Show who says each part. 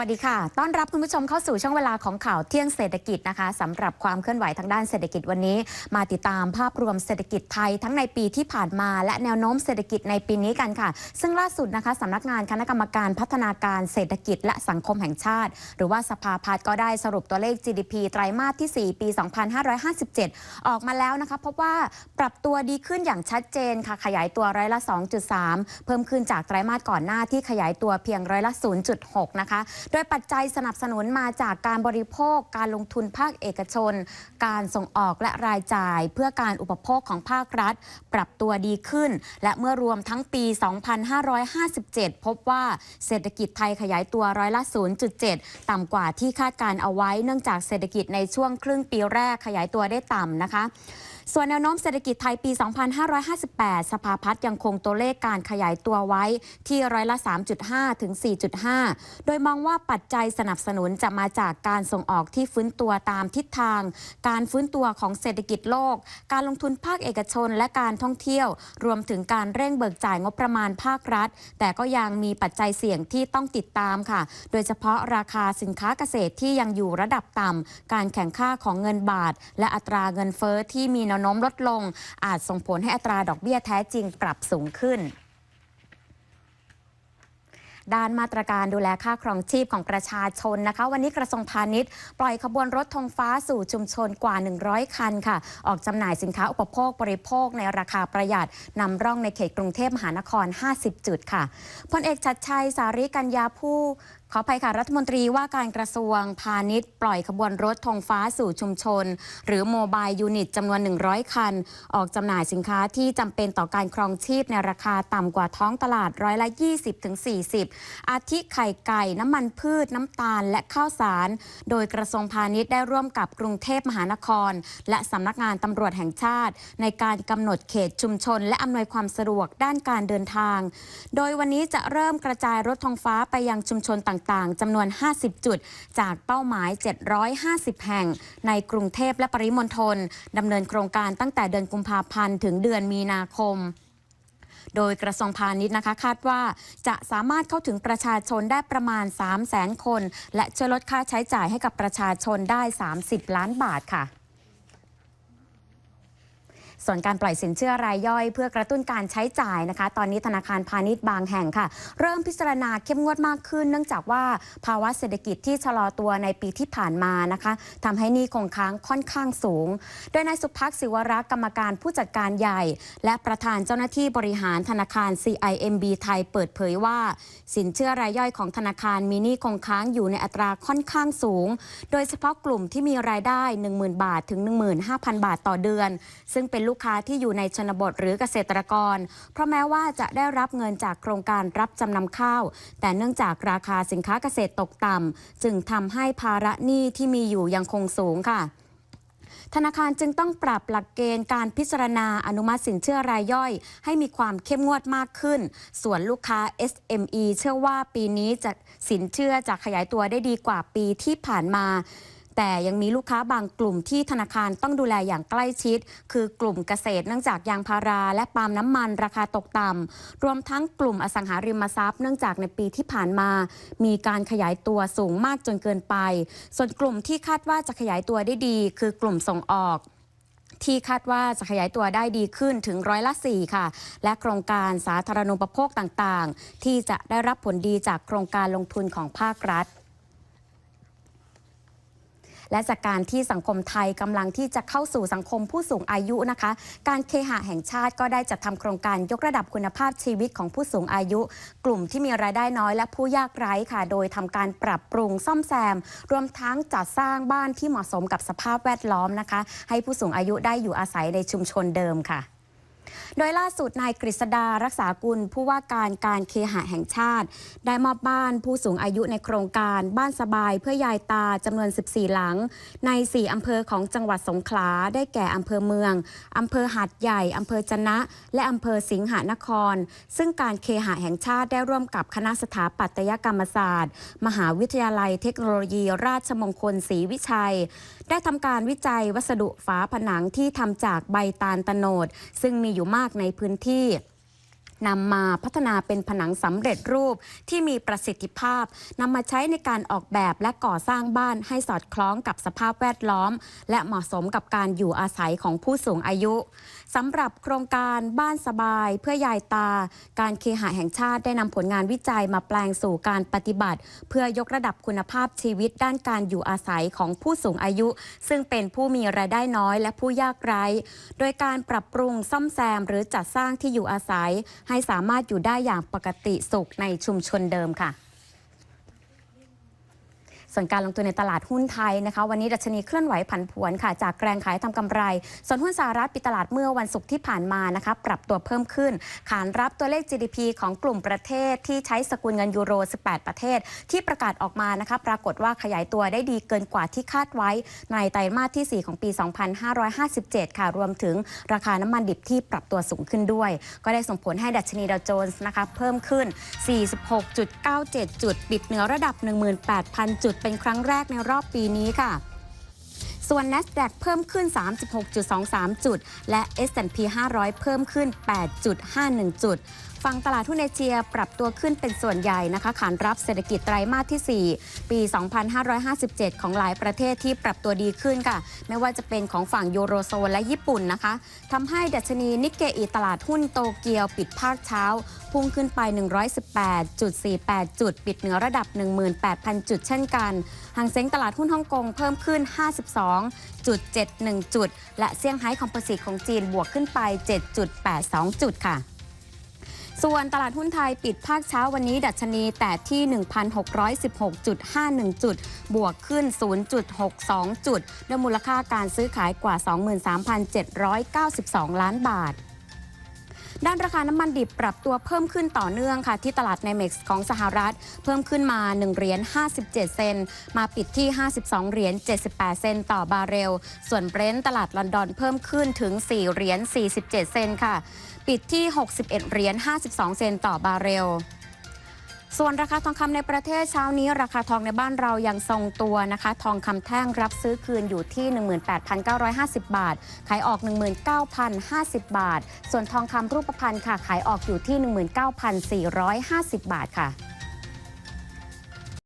Speaker 1: วัสดีค่ะ ต้อนรับคุณผู้ชมเข้าสู่ช่วงเวลาของข่าวเที่ยงเศรษฐกิจนะคะสำหรับความเคลื่อนไหวทางด้านเศรษฐกิจวันนี้ มาติดตามภาพรวมเศรษฐกิจไทยทั้งในปีที่ผ่านมา และแนวโน้มเศรษฐกิจในปีนี้กันค่ะ ซึ่งล่าสุดนะคะสำนักงานคณะกรรมการพัฒนาการเศรษฐกิจและสังคมแห่งชาติ หรือว่าสภาพัฒน์ก็ได้สรุปตัวเลข GDP ไตรมาสที่ 4 ปี 2557 ออกมาแล้วนะคะพบว่าปรับตัวดีขึ้นอย่างชัดเจนค่ะขยายตัวร้อยละ 2.3 เพิ่มขึ้นจากไตรมาสก่อนหน้าที่ขยายตัวเพียงร้อยละ 0.6นะคะโดยปัจจัยสนับสนุนมาจากการบริโภค การลงทุนภาคเอกชน การส่งออกและรายจ่าย เพื่อการอุปโภคของภาครัฐ ปรับตัวดีขึ้น และเมื่อรวมทั้งปี 2557 พบว่าเศรษฐกิจไทยขยายตัวร้อยละ 0.7 ต่ำกว่าที่คาดการเอาไว้ เนื่องจากเศรษฐกิจในช่วงครึ่งปีแรกขยายตัวได้ต่ำนะคะ ส่วนแนวโน้มเศรษฐกิจไทยปี 2558 สภาพัฒน์ยังคงตัวเลขการขยายตัวไว้ที่ร้อยละ 3.5 ถึง 4.5 โดยมองว่าปัจจัยสนับสนุนจะมาจากการส่งออกที่ฟื้นตัวตามทิศทาง การฟื้นตัวของเศรษฐกิจโลก การลงทุนภาคเอกชนและการท่องเที่ยว รวมถึงการเร่งเบิกจ่ายงบประมาณภาครัฐ แต่ก็ยังมีปัจจัยเสี่ยงที่ต้องติดตามค่ะ โดยเฉพาะราคาสินค้าเกษตรที่ยังอยู่ระดับต่ำการแข่งข้าของเงินบาท และอัตราเงินเฟ้อที่มีแนวโน้มลดลง อาจส่งผลให้อัตราดอกเบี้ยแท้จริงปรับสูงขึ้นด้านมาตรการดูแลค่าครองชีพของประชาชนนะคะ วันนี้กระทรวงพาณิชย์ ปล่อยขบวนรถธงฟ้าสู่ชุมชนกว่า 100 คันค่ะ ออกจำหน่ายสินค้าอุปโภคบริโภคในราคาประหยัดนำร่องในเขตกรุงเทพมหานคร 50 จุดค่ะพลเอกชัดชัยสาริกัญญาผู้ ขออภัยค่ะ รัฐมนตรีว่าการกระทรวงพาณิชย์ ปล่อยขบวนรถธงฟ้าสู่ชุมชน หรือโมบายยูนิตจำนวน 100 คัน ออกจำหน่ายสินค้าที่จำเป็นต่อการครองชีพในราคาต่ำกว่าท้องตลาดร้อยละ 20-40 อาทิไข่ไก่ น้ำมันพืช น้ำตาล และข้าวสาร โดยกระทรวงพาณิชย์ได้ร่วมกับกรุงเทพมหานคร และสำนักงานตำรวจแห่งชาติ ในการกำหนดเขตชุมชน และอำนวยความสะดวกด้านการเดินทาง โดยวันนี้จะเริ่มกระจายรถทงฟ้าไปยังชุมชนต่างๆจำนวน 50 จุด จากเป้าหมาย 750 แห่ง ในกรุงเทพและปริมณฑลดำเนินโครงการตั้งแต่เดือนกุมภาพันธ์ถึงเดือนมีนาคมโดยกระทรวงพาณิชย์นะคะคาดว่าจะสามารถเข้าถึงประชาชนได้ประมาณ 3 0 0 0 0 0 คน และช่วยลดค่าใช้จ่ายให้กับประชาชนได้ 30 ล้านบาทค่ะ ส่วนการปล่อยสินเชื่อรายย่อย เพื่อกระตุ้นการใช้จ่ายนะคะ ตอนนี้ธนาคารพาณิชย์บางแห่งค่ะ เริ่มพิจารณาเข้มงวดมากขึ้น เนื่องจากว่าภาวะเศรษฐกิจที่ชะลอตัวในปีที่ผ่านมานะคะทำให้หนี้คงค้างค่อนข้างสูง โดยนายสุพักศิวรักษ์กรรมการผู้จัดการใหญ่ และประธานเจ้าหน้าที่บริหารธนาคาร CIMB ไทยเปิดเผยว่า สินเชื่อรายย่อยของธนาคารมีหนี้คงค้างอยู่ในอัตราค่อนข้างสูง โดยเฉพาะกลุ่มที่มีรายได้ 10,000 บาทถึง 15,000 บาทต่อเดือน ซึ่งเป็นลูกค้าที่อยู่ในชนบทหรือเกษตรกร เพราะแม้ว่าจะได้รับเงินจากโครงการรับจำนำข้าว แต่เนื่องจากราคาสินค้าเกษตรตกต่ำจึงทำให้ภาระหนี้ที่มีอยู่ยังคงสูงค่ะธนาคารจึงต้องปรับหลักเกณฑ์การพิจารณาอนุมัติสินเชื่อรายย่อย ให้มีความเข้มงวดมากขึ้น ส่วนลูกค้า SME เชื่อว่าปีนี้จะสินเชื่อจะขยายตัวได้ดีกว่าปีที่ผ่านมา แต่ยังมีลูกค้าบางกลุ่มที่ธนาคารต้องดูแลอย่างใกล้ชิด คือกลุ่มเกษตรเนื่องจากยางพารา และปาล์มน้ำมันราคาตกต่ำรวมทั้งกลุ่มอสังหาริมทรัพย์เนื่องจากในปีที่ผ่านมา มีการขยายตัวสูงมากจนเกินไป ส่วนกลุ่มที่คาดว่าจะขยายตัวได้ดี คือกลุ่มส่งออกที่คาดว่าจะขยายตัวได้ดีขึ้นถึงร้อยละ 4 ค่ะ และโครงการสาธารณูปโภคต่างๆ ที่จะได้รับผลดีจากโครงการลงทุนของภาครัฐ และจากการที่สังคมไทยกำลังที่จะเข้าสู่สังคมผู้สูงอายุนะคะ การเคหะแห่งชาติก็ได้จัดทำโครงการยกระดับคุณภาพชีวิตของผู้สูงอายุ กลุ่มที่มีรายได้น้อยและผู้ยากไร้ค่ะ โดยทำการปรับปรุงซ่อมแซม รวมทั้งจัดสร้างบ้านที่เหมาะสมกับสภาพแวดล้อมนะคะ ให้ผู้สูงอายุได้อยู่อาศัยในชุมชนเดิมค่ะ โดยล่าสุดนายกฤษดารักษากุลผู้ว่าการการเคหะแห่งชาติ ได้มอบบ้านผู้สูงอายุในโครงการบ้านสบายเพื่อยายตาจำนวน 14 หลัง ใน 4 อำเภอของจังหวัดสงขลาได้แก่อำเภอเมืองอำเภอหาดใหญ่อำเภอจนะ และอำเภอสิงหนคร ซึ่งการเคหะแห่งชาติได้ร่วมกับคณะสถาปัตยกรรมศาสตร์ มหาวิทยาลัยเทคโนโลยี ราชมงคลศรีวิชัย ได้ทำการวิจัยวัสดุฝาผนังที่ทำจากใบตาลตโนดซึ่งมีอยู่มากากในพื้นที่ นำมาพัฒนาเป็นผนังสำเร็จรูปที่มีประสิทธิภาพนำมาใช้ในการออกแบบและก่อสร้างบ้านให้สอดคล้องกับสภาพแวดล้อม และเหมาะสมกับการอยู่อาศัยของผู้สูงอายุสำหรับโครงการบ้านสบายเพื่อยายตา การเคหะแห่งชาติได้นำผลงานวิจัยมาแปลงสู่การปฏิบัติ เพื่อยกระดับคุณภาพชีวิตด้านการอยู่อาศัยของผู้สูงอายุ ซึ่งเป็นผู้มีรายได้น้อยและผู้ยากไร้ โดยการปรับปรุงซ่อมแซมหรือจัดสร้างที่อยู่อาศัยให้สามารถอยู่ได้อย่างปกติสุขในชุมชนเดิมค่ะ ส่วนการลงทุนในตลาดหุ้นไทยนะคะ วันนี้ดัชนีเคลื่อนไหวผันผวนค่ะ จากแรงขายทำกำไร ส่วนหุ้นสหรัฐปิดตลาดเมื่อวันศุกร์ที่ผ่านมานะคะปรับตัวเพิ่มขึ้น ขานรับตัวเลข GDP ของกลุ่มประเทศที่ใช้สกุลเงินยูโร 18 ประเทศ ที่ประกาศออกมานะคะปรากฏว่าขยายตัวได้ดีเกินกว่าที่คาดไว้ ในไตรมาสที่ 4 ของปี 2557 ค่ะ รวมถึงราคาน้ำมันดิบที่ปรับตัวสูงขึ้นด้วย ก็ได้ส่งผลให้ดัชนีดาวโจนส์นะคะเพิ่มขึ้น 46.97 จุด ปิดเหนือระดับ 18,000 จุดเป็นครั้งแรกในรอบปีนี้ค่ะส่วน NASDAQ เพิ่มขึ้น 36.23 จุด และ S&P 500 เพิ่มขึ้น 8.51 จุด ฝั่งตลาดหุ้นเอเชียปรับตัวขึ้นเป็นส่วนใหญ่นะคะขานรับเศรษฐกิจไตรมาสที่ 4 ปี 2557 ของหลายประเทศที่ปรับตัวดีขึ้นค่ะ ไม่ว่าจะเป็นของฝั่งยูโรโซนและญี่ปุ่นนะคะทำให้ดัชนีนิกเกอีตลาดหุ้นโตเกียวปิดภาคเช้า พุ่งขึ้นไป 118.48 จุด ปิดเหนือระดับ 18,000 จุดเช่นกันหางเซ็งตลาดหุ้นฮ่องกงเพิ่มขึ้น 52.71 จุด และเซี่ยงไฮ้คอมโพสิตของจีนบวกขึ้นไป 7.82 จุดค่ะ ส่วนตลาดหุ้นไทยปิดภาคเช้าวันนี้ดัชนีแต่ที่ 1,616.51 จุด บวกขึ้น 0.62 จุดด้วยมูลค่าการซื้อขายกว่า 23,792 ล้านบาท ด้านราคาน้ำมันดิบปรับตัวเพิ่มขึ้นต่อเนื่องค่ะ ที่ตลาดในเม็กซ์ของสหรัฐ เพิ่มขึ้นมา1เหรียญ57 เซนต์มาปิดที่ 52เหรียญ78 เซนต์ต่อบาร์เรล ส่วนเบรนท์ตลาดลอนดอนเพิ่มขึ้นถึง 4เหรียญ47 เซนต์ค่ะ ปิดที่ 61เหรียญ52 เซนต์ต่อบาร์เรล ส่วนราคาทองคำในประเทศเช้านี้ ราคาทองในบ้านเรายังทรงตัวนะคะ ทองคำแท่งรับซื้อคืนอยู่ที่ 18,950 บาท ขายออก 19,050 บาท ส่วนทองคำรูปพรรณค่ะ ขายออกอยู่ที่ 19,450 บาทค่ะ